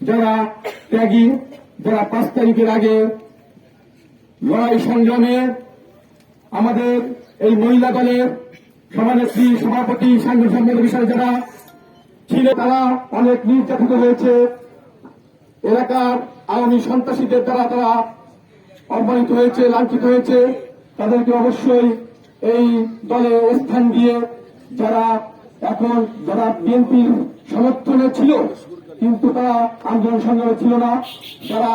যারা ত্যাগী, যারা পাঁচ তারিখের আগে লড়াই সংগ্রামে আমাদের এই মহিলা দলের সভানেত্রী, সভাপতি, সাংগঠনিক সম্পাদক বিষয়ে যারা ছিল তারা অনেক নির্যাতিত হয়েছে। এলাকার আওয়ামী সন্ত্রাসীদের দ্বারা তারা অপমানিত হয়েছে, লাঞ্ছিত হয়েছে। তাদেরকে অবশ্যই এই দলে স্থান দিয়ে যারা এখন, যারা বিএনপির সমর্থনে ছিল কিন্তু তারা আন্দোলন সংগ্রামে ছিল না। যারা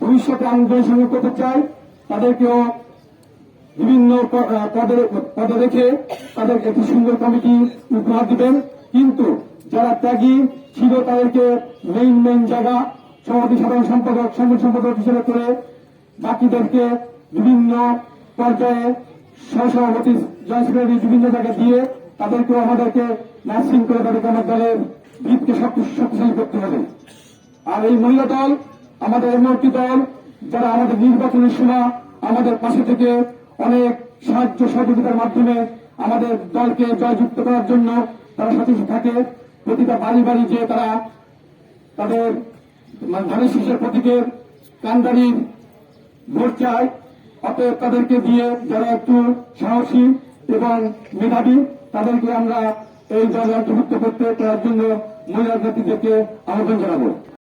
ভবিষ্যতে আন্দোলন সংগ্রাম করতে চায়, তাদেরকেও বিভিন্ন পদে পদে রেখে তাদের একটি সুন্দর কমিটি উপহার দিবেন। কিন্তু যারা ত্যাগী ছিল, তাদেরকে মেইন মেইন জায়গা সভাপতি, সাধারণ সম্পাদক, সংগঠন সম্পাদক হিসেবে করে বাকিদেরকে বিভিন্ন পর্যায়ে সহসভাপতি, জয়েন্ট সেক্রেটারি বিভিন্ন জায়গায় দিয়ে তাদেরকেও আমাদেরকে নার্সিং করে তাদেরকে আমার দলের শক্তি- শক্তিশালী করতে হবে। আর এই মহিলা দল, আমাদের এমন একটি দল, যারা আমাদের নির্বাচনের সময় আমাদের পাশে থেকে অনেক সাহায্য সহযোগিতার মাধ্যমে আমাদের দলকে জয়যুক্ত করার জন্য তারা সচেষ্ট থাকে। প্রতিটা বাড়ি বাড়ি যে তারা তাদের মানে ধানের শীষের প্রতীকের কান্দারির ভোট চায়, অতএব তাদেরকে দিয়ে যারা একটু সাহসী এবং মেধাবী, তাদেরকে আমরা এই দলে অন্তর্ভুক্ত করতে তার জন্য মহিলা জাতিদেরকে আহ্বান জানাব।